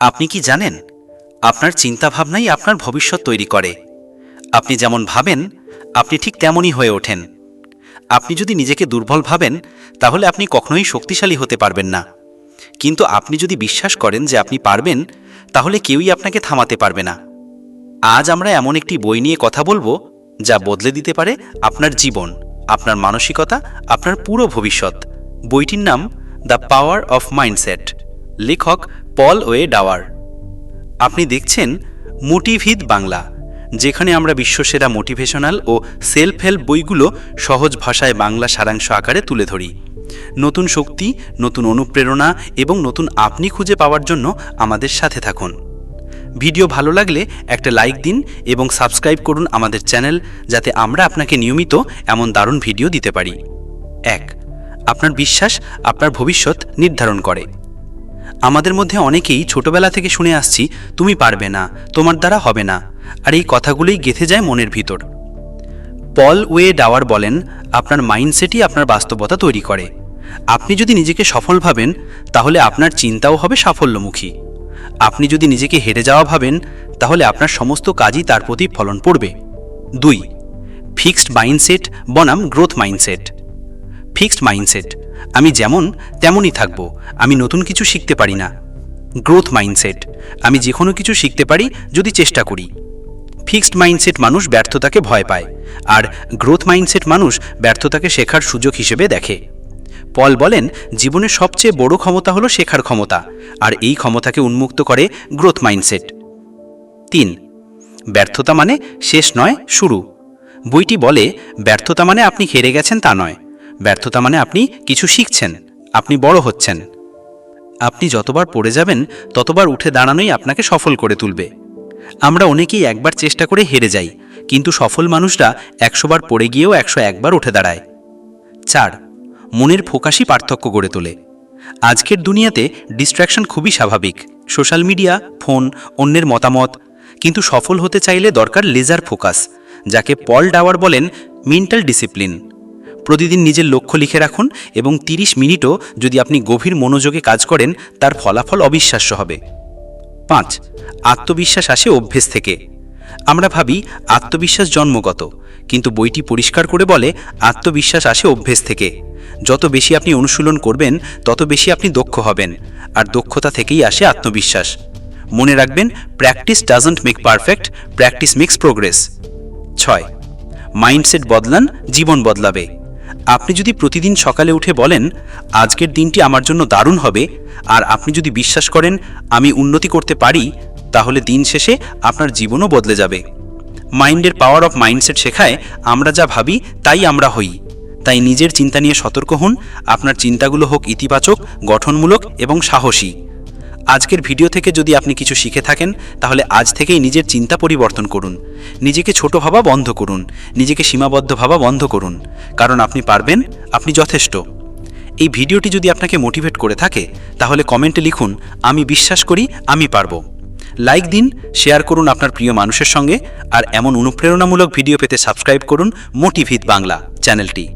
আপনি কি জানেন? আপনার চিন্তাভাবনাই আপনার ভবিষ্যৎ তৈরি করে। আপনি যেমন ভাবেন, আপনি ঠিক তেমনই হয়ে ওঠেন। আপনি যদি নিজেকে দুর্বল ভাবেন, তাহলে আপনি কখনোই শক্তিশালী হতে পারবেন না। কিন্তু আপনি যদি বিশ্বাস করেন যে আপনি পারবেন, তাহলে কেউই আপনাকে থামাতে পারবে না। আজ আমরা এমন একটি বই নিয়ে কথা বলব, যা বদলে দিতে পারে আপনার জীবন, আপনার মানসিকতা, আপনার পুরো ভবিষ্যৎ। বইটির নাম দ্য পাওয়ার অফ মাইন্ডসেট লেখক পল ওয়ে ডাওয়ার। আপনি দেখছেন মোটিভিদ বাংলা, যেখানে আমরা বিশ্বসেরা মোটিভেশনাল ও সেলফ হেল্প বইগুলো সহজ ভাষায় বাংলা সারাংশ আকারে তুলে ধরি। নতুন শক্তি, নতুন অনুপ্রেরণা এবং নতুন আপনি খুঁজে পাওয়ার জন্য আমাদের সাথে থাকুন। ভিডিও ভালো লাগলে একটা লাইক দিন এবং সাবস্ক্রাইব করুন আমাদের চ্যানেল, যাতে আমরা আপনাকে নিয়মিত এমন দারুণ ভিডিও দিতে পারি। এক, আপনার বিশ্বাস, আপনার ভবিষ্যৎ নির্ধারণ করে। আমাদের মধ্যে অনেকেই ছোটবেলা থেকে শুনে আসছি, তুমি পারবে না, তোমার দ্বারা হবে না। আর এই কথাগুলোই গেথে যায় মনের ভিতর। পল ওয়ে ডাওয়ার বলেন, আপনার মাইন্ডসেটই আপনার বাস্তবতা তৈরি করে। আপনি যদি নিজেকে সফল ভাবেন, তাহলে আপনার চিন্তাও হবে সাফল্যমুখী। আপনি যদি নিজেকে হেরে যাওয়া ভাবেন, তাহলে আপনার সমস্ত কাজই তার প্রতি ফলন পড়বে। দুই, ফিক্সড মাইন্ডসেট বনাম গ্রোথ মাইন্ডসেট। ফিক্সড মাইন্ডসেট আমি যেমন তেমনই থাকব। আমি নতুন কিছু শিখতে পারি না। Growth mindset. আমি যে কোনো কিছু শিখতে পারি যদি চেষ্টা করি। ফিক্সড মাইন্ডসেট মানুষ ব্যর্থতাকে ভয় পায়। আর গ্রোথ মাইন্ডসেট মানুষ ব্যর্থতাকে শেখার সুযোগ হিসেবে দেখে। পল বলেন জীবনের সবচেয়ে বড় ক্ষমতা হলো শেখার ক্ষমতা। আর এই ক্ষমতাকে উন্মুক্ত করে গ্রোথ মাইন্ডসেট। তিন, ব্যর্থতা মানে শেষ নয়, শুরু। বইটি বলে, ব্যর্থতা মানে আপনি হেরে গেছেন তা নয়। ব্যর্থতা মানে আপনি কিছু শিখছেন, আপনি বড় হচ্ছেন। আপনি যতবার পড়ে যাবেন, ততবার উঠে দাঁড়ানোই আপনাকে সফল করে তুলবে। আমরা অনেকেই একবার চেষ্টা করে হেরে যাই, কিন্তু সফল মানুষরা একশোবার পড়ে গিয়েও একশো একবার উঠে দাঁড়ায়। চার, মনের ফোকাসই পার্থক্য গড়ে তোলে। আজকের দুনিয়াতে ডিস্ট্র্যাকশন খুবই স্বাভাবিক সোশ্যাল মিডিয়া ফোন অন্যের মতামত। কিন্তু সফল হতে চাইলে দরকার লেজার ফোকাস যাকে পল ডাওয়ার বলেন মেন্টাল ডিসিপ্লিন প্রতিদিন নিজের লক্ষ্য লিখে রাখুন এবং ৩০ মিনিটও যদি আপনি গভীর মনোযোগে কাজ করেন, তার ফলাফল অবিশ্বাস্য হবে। পাঁচ, আত্মবিশ্বাস আসে অভ্যেস থেকে। আমরা ভাবি, আত্মবিশ্বাস জন্মগত, কিন্তু বইটি পরিষ্কার করে বলে, আত্মবিশ্বাস আসে অভ্যেস থেকে। যত বেশি আপনি অনুশীলন করবেন, তত বেশি আপনি দক্ষ হবেন, আর দক্ষতা থেকেই আসে আত্মবিশ্বাস। মনে রাখবেন, practice doesn't make perfect, practice makes progress. ছয়, মাইন্ডসেট বদলান, জীবন বদলাবে। আপনি যদি প্রতিদিন সকালে উঠে বলেন, আজকের দিনটি আমার জন্য দারুণ হবে, আর আপনি যদি বিশ্বাস করেন, আমি উন্নতি করতে পারি, তাহলে দিন শেষে আপনার জীবনও বদলে যাবে। মাইন্ডের পাওয়ার অফ মাইন্ডসেট শেখায়, আমরা যা ভাবি, তাই আমরা হই। তাই নিজের চিন্তা নিয়ে সতর্ক হন, আপনার চিন্তাগুলো হোক ইতিবাচক, গঠনমূলক এবং সাহসী। আজকের ভিডিও থেকে যদি আপনি কিছু শিখে থাকেন, তাহলে আজ থেকেই নিজের চিন্তা পরিবর্তন করুন। নিজেকে ছোট ভাবা বন্ধ করুন। নিজেকে সীমাবদ্ধ ভাবা বন্ধ করুন। কারণ আপনি পারবেন, আপনি যথেষ্ট। এই ভিডিওটি যদি আপনাকে মোটিভেট করে থাকে, তাহলে কমেন্টে লিখুন, আমি বিশ্বাস করি, আমি পারব। লাইক দিন, শেয়ার করুন আপনার প্রিয় মানুষের সঙ্গে, আর এমন অনুপ্রেরণামূলক ভিডিও পেতে সাবস্ক্রাইব করুন মোটিভিত বাংলা চ্যানেলটি।